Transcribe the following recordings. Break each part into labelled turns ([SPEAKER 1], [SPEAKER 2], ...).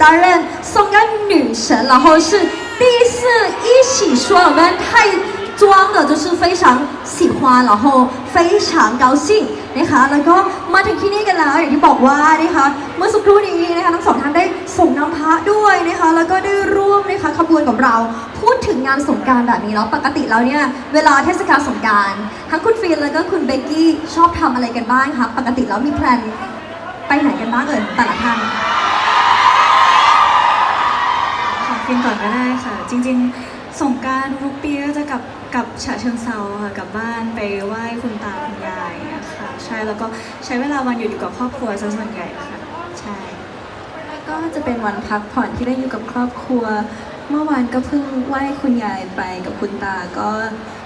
[SPEAKER 1] 担任松干女神，然后是第一次一起说我们泰装的，就是非常喜欢，然后非常高兴นะคะแล้วก็มาถึงที่นี่กันแล้วอย่างที่บอกว่านะคะเมื่อสักครู่นี้นะคะทั้งสองท่านได้ส่งน้ำพระด้วยนะคะแล้วก็ได้ร่วมนะคะขบวนกับเรา พูดถึงงานสงกรารแบบนี้แล้วปกติแล้วเนี่ยเวลาเทศกาลสงกรารทั้งคุณฟีนแล้วก็คุณเบกกี้ชอบทำอะไรกันบ้างคะปกติแล้วมีแพลนไปไหนกันบ้างเอ่ยแต่ละท่าน
[SPEAKER 2] ฟินก่อนก็ได้ค่ะ จริง ๆ สงการทุกปีก็จะกลับกลับฉะเชิงเซาค่ะกลับบ้านไปไหว้คุณตาคุณยายนะคะใช่แล้วก็ใช้เวลาวันหยุดอยู่กับครอบครัวซะส่วนใหญ่ค่ะ ใช่แล้ว
[SPEAKER 3] ก็จะเป็นวันพักผ่อนที่ได้อยู่กับครอบครัว เมื่อวานก็เพิ่งไหว้คุณยายไปกับคุณตาก็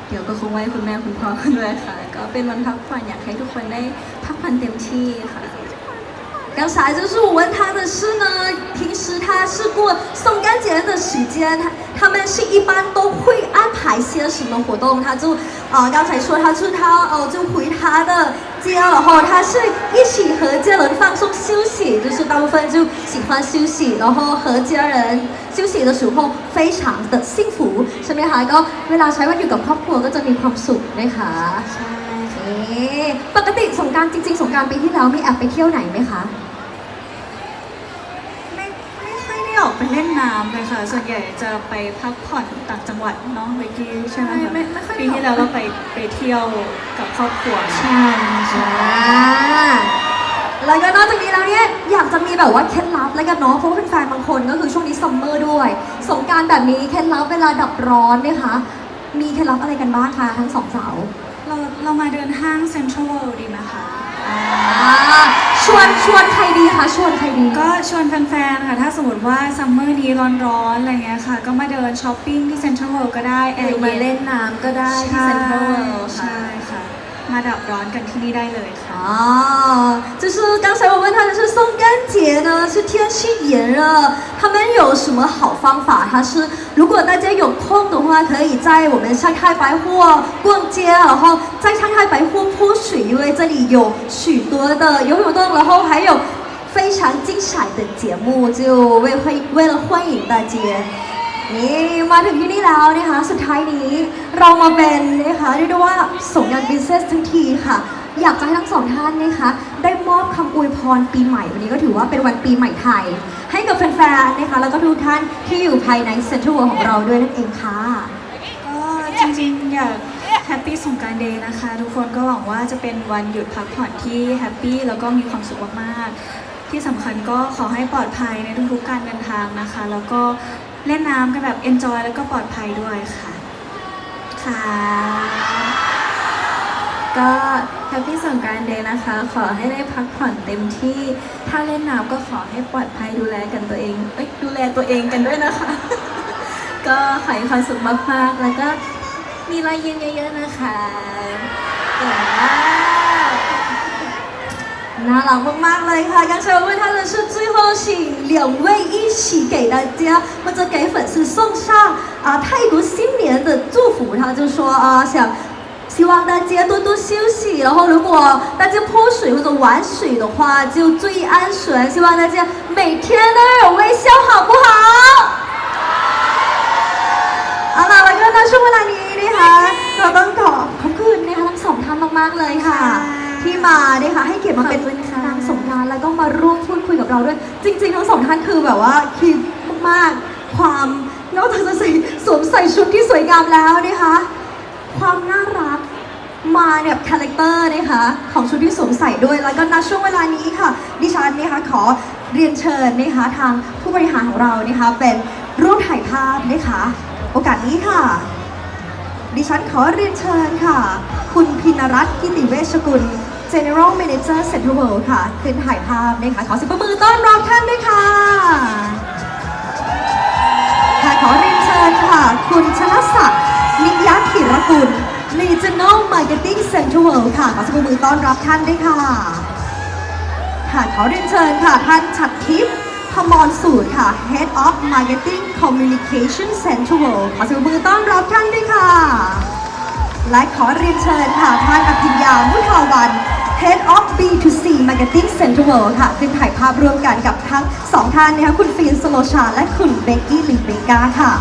[SPEAKER 3] เดี๋ยวก็คงไหว้คุณแม่คุณพ่อด้วยค่ะ ก็เป็นวันพักผ่อนอยากให้ทุกคนได้พักผ่อนเต็มที่ค่ะ
[SPEAKER 1] 刚才就是我问他的是呢，平时他是过送干节的时间，他他们是一般都会安排些什么活动？他就呃刚才说他是他呃就回他的家，然后他是一起和家人放松休息，就是大部分就喜欢休息，然后和家人休息的时候非常的幸福ใช่ไหมคะก็เวลาใช้วันอยู่กับครอบครัวก็จะมีความสุขนะคะ
[SPEAKER 2] ใช่
[SPEAKER 1] เอ๊ะปกติสงกรารจริง ๆ สงกรารปีที่แล้วมีแอบไปเที่ยวไหนไหมคะ
[SPEAKER 2] อยได้ออกไปเล่นน้ำเลยค่ะ ส่วนใหญ่จะไปพักผ่อนต่างจังหวัดเน้องเมื่อกี้ใช่ไหมคะ
[SPEAKER 3] ไม่ไม่ไม่ค่อยได้
[SPEAKER 2] ปีที่แล้วเราไปไปเที่ยวกับครอบครัว
[SPEAKER 1] ใช่ใช่แล้วก็นอกจากนี้แล้วเนี่ยอยากจะมีแบบว่าเคล็ดลับแล้วกันเนาะเพราะว่าแฟนๆบางคนก็คือช่วงนี้ซัมเมอร์ด้วย สงกรารแบบนี้เคล็ดลับเวลาดับร้อนนะคะมีเคล็ดลับอะไรกันบ้างคะทั้งสองสาว
[SPEAKER 2] เราเรามาเดินห้างเซ็นทรัลเวิลด์ดีไหมคะ
[SPEAKER 1] อ่าชวนชวนใครดีคะชวนใครดี
[SPEAKER 2] ก็ชวนแฟนๆ ค่ะ ถ้าสมมติว่าซัมเมอร์นี้ร้อนๆ อะไรเงี้ยค่ะ ก็มาเดินช้อปปิ้งที่เซ็นทรัลเวิลด์ก็ได้แอ
[SPEAKER 3] หรือ
[SPEAKER 2] ร์
[SPEAKER 3] มา
[SPEAKER 2] เย็น
[SPEAKER 3] เล่นน้ำก็ได้ที่เซ็นทรัลเวิลด์ค่ะ
[SPEAKER 2] ใช่ค่ะ มาดับร้อนกันที่นี่ได้เลยค่ะ
[SPEAKER 1] 啊，就是刚才我问 他的是送干节呢，是天气炎热，他们有什么好方法？他是如果大家有空的话，可以在我们上海百货逛街，然后在上海百货泼水，因为这里有许多的游泳洞，然后还有非常精彩的节目，就为会为了欢迎大家。นี่มาถึงที่นี่แล้วนะคะสุดท้ายนี้เรามาเป็นนะคะเรียกได้ว่าส่งงาน business ทั้งทีค่ะ อยากจะให้ทั้งสองท่านนะคะได้มอบคำอวยพรปีใหม่วันนี้ก็ถือว่าเป็นวันปีใหม่ไทย ให้กับแฟนๆนะคะแล้วก็ทุกท่านที่อยู่ภายในเซ็นทรัลเวิลด์ของเราด้วยนั่นเองค่ะ
[SPEAKER 2] ก็จริงๆอยากแฮปปี้สงกรารเดย์นะคะ ทุกคนก็หวังว่าจะเป็นวันหยุดพักผ่อนที่แฮปปี้แล้วก็มีความสุขมากๆที่สำคัญก็ขอให้ปลอดภัยในทุกๆการเดินทางนะคะ แล้วก็เล่นน้ำกันแบบ enjoy แล้วก็ปลอดภัยด้วยค่ะค่ะ
[SPEAKER 3] ก็แฮปปี้สงกรานต์เดย์นะคะ ขอให้ได้พักผ่อนเต็มที่ ถ้าเล่นน้ำก็ขอให้ปลอดภัยดูแลกันตัวเอง เอ้ยดูแลตัวเองกันด้วยนะคะ ก็ขอให้ความสุขมากๆ แล้วก็มีรอยยิ้มเยอะๆนะคะว้าว
[SPEAKER 1] น่ารักมากๆเลยค่ะ刚才我问他的是最后请两位一起给大家或者给粉丝送上啊泰国新年的祝福他就说啊想 希望大家多多休息，然后如果大家泼水或者玩水的话，就注意安全。希望大家每天都有微笑，好不好？เอาล่ะแล้วก็ในช่วงเวลานี้นะคะเราต้องขอขอบคุณนะคะทั้งสองท่านมากๆเลยค่ะ ที่มานะคะให้เกียรติมาเป็นนางสงกรารแล้วก็มาร่วมพูดคุยกับเราด้วย จริงๆทั้งสองท่านคือแบบว่าคิดมากๆ ความนอกจากจะใส่สวมใส่ชุดที่สวยงามแล้วนะคะ ความน่ารัก มาเนี่ยคาแรคเตอร์นะคะของชุดที่สวมใส่ด้วย แล้วก็ณช่วงเวลานี้ค่ะ ดิฉันนะคะขอเรียนเชิญนะคะทางผู้บริหารของเรานะคะเป็นรูปถ่ายภาพนะคะ โอกาสนี้ค่ะ ดิฉันขอเรียนเชิญค่ะ คุณพินรัตน์กิติเวชกุล General Manager Central World ค่ะ ขึ้นถ่ายภาพนะคะขอเสิบมือต้อนรับท่านด้วยค่ะ Marketing Central World ค่ะขอสิบมือต้อนรับท่านด้วยค่ะ ค่ะขอเรียนเชิญค่ะ ท่านชัดทิพย์พมรสูตรค่ะ Head of Marketing Communication Central World ขอสียงปรบมือต้อนรับท่านด้วยค่ะ และขอเรียนเชิญค่ะ ท่านอภิญญามุทาวัน Head of B2C Marketing Center World ค่ะ ขึ้นถ่ายภาพร่วมกันกับทั้งสองท่านนะคะคุณฟินสโลชา และคุณเบกกี้ลิเบกาค่ะ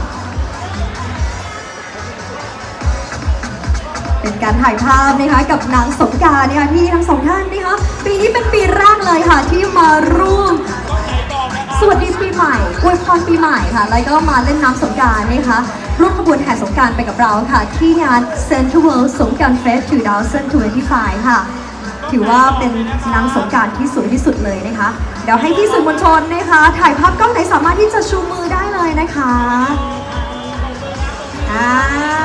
[SPEAKER 1] เป็นการถ่ายภาพนะคะกับนางสงการนะคะที่ทั้งสองท่านนะคะปีนี้เป็นปีแรกเลยค่ะที่มาร่วมสวัสดีปีใหม่อวยพรปีใหม่ค่ะ แล้วก็มาเล่นน้ำสงการนะคะร่วมขบวนแห่สงการไปกับเราค่ะ ที่งาน Central World สงการเฟส2025 ค่ะ ถือว่าเป็นนางสงการที่สวยที่สุดเลยนะคะ เดี๋ยวให้พี่สื่อมวลชนนะคะ ถ่ายภาพกล้องไหนสามารถที่จะชูมือได้เลยนะคะอ่า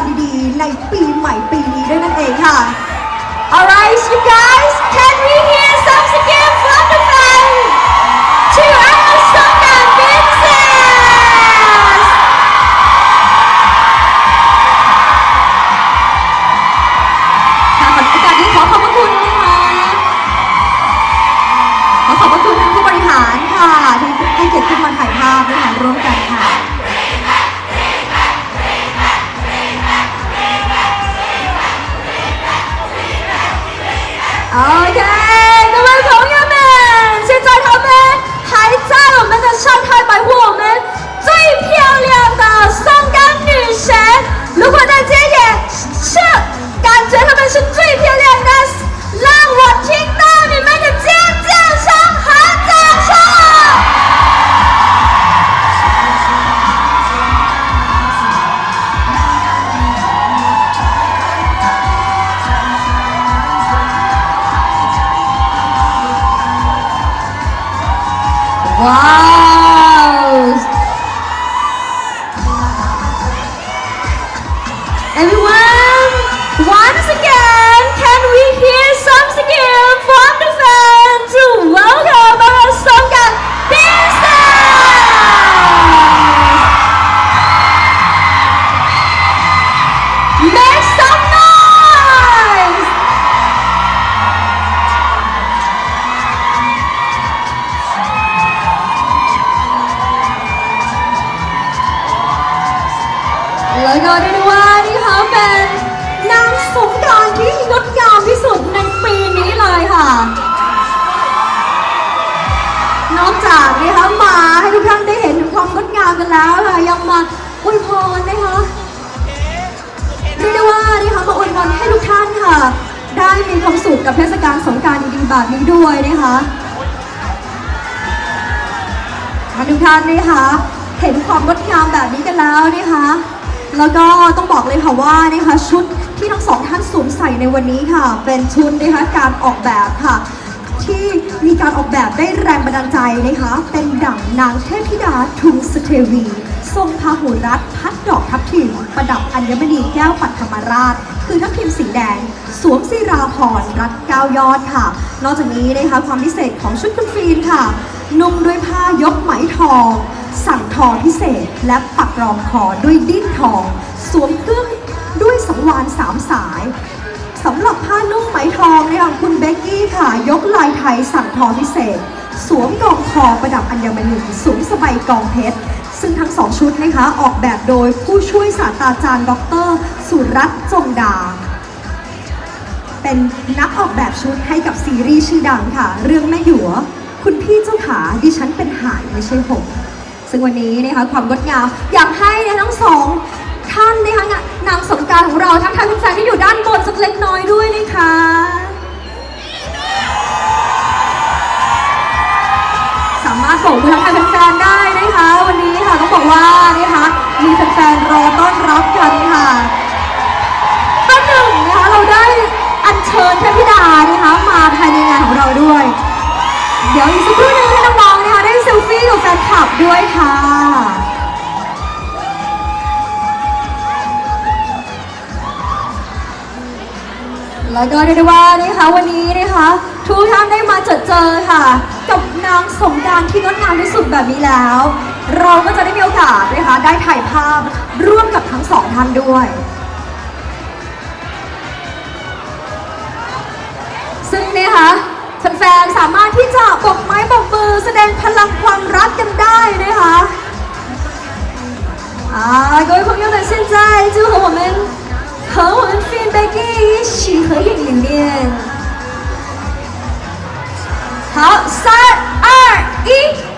[SPEAKER 1] รับพรดีๆ ในปีใหม่ปีนี้ด้วยนั่นเองค่ะ Alright you guys can we hear 哇哦 แล้วก็ได้ดูว่านี่ค่ะเป็นนางสงกรารที่งดงามที่สุดในปีนี้เลยค่ะ นอกจากนะคะมาให้ทุกท่านได้เห็นถึงความงดงามกันแล้วค่ะยังมาอวยพรนะคะเรียกได้ว่านะคะมาอวยพรให้ทุกท่านค่ะ ได้มีความสุขกับเทศกาลสงกรารดีๆแบบนี้ด้วยนะคะทุกท่านนะคะเห็นความงดงามแบบนี้กันแล้วนะคะ แล้วก็ต้องบอกเลยค่ะว่านะคะชุดที่ทั้งสองท่านสวมใส่ในวันนี้ค่ะ เป็นชุดนะคะการออกแบบค่ะ ที่มีการออกแบบได้แรงบันดาลใจนะคะ เป็นดั่งนางเทพธิดาทุงสเทวี ทรงพาหุรัตพัดดอกทับทิมประดับอัญมณีแก้วปัทมาราช คือทับทิมสีแดง สวมศิราพรรัดเก้ายอดค่ะ นอกจากนี้นะคะความพิเศษของชุดคุณฟีนค่ะ นุ่งด้วยผ้ายกไหมทอง สั่งทองพิเศษและปักรองคอด้วยดิ้นทอง สวมเครื่องด้วยสังวานสามสายสำหรับผ้านุ่งไหมทองเนี่ยของคุณเบกกี้ค่ะ ยกลายไทยสั่งทองพิเศษ สวมกองคอประดับอัญมณีสวมสบายกองเพชร ซึ่งทั้งสองชุดนะคะ ออกแบบโดยผู้ช่วยศาสตราจารย์ ดร สุรัตน์จงดา เป็นนักออกแบบชุดให้กับซีรีส์ชื่อดังค่ะ เรื่องแม่หยวคุณพี่เจ้าขาดิฉันเป็นหายไม่ใช่หง ซึ่งวันนี้นะคะความงดงามอยากให้นะทั้งสองท่านนะคะนางสงการของเราทั้งท่านแฟนที่อยู่ด้านบนสักเล็กน้อยด้วยนะคะสามารถส่งมือทักทายแฟนๆได้นะคะ วันนี้ค่ะต้องบอกว่านะคะมีแฟนๆรอต้อนรับกันค่ะก็หนึ่งนะคะเราได้อัญเชิญเทพธิดานะคะมาภายในงานของเราด้วย เดี๋ยวอีกสักครู่หนึงให้น้องๆน ได้เซลฟี่กับแฟนคลับด้วยค่ะแล้วก็เรียกได้ว่านะคะวันนี้นะคะทุกท่านได้มาเจอเจอค่ะ กับนางสงกรารที่งดงามที่สุดแบบนี้แล้ว เราก็จะได้มีโอกาสนะคะได้ถ่ายภาพร่วมกับทั้งสองท่านด้วย ซึ่งนะคะแฟนๆสามารถที่จะบอกไม้บอก แสดงพลังความรักกันได้นะคะ啊，各位朋友们，现在就和我们和我们 Fin Becky 一起合影里面。好，三二一。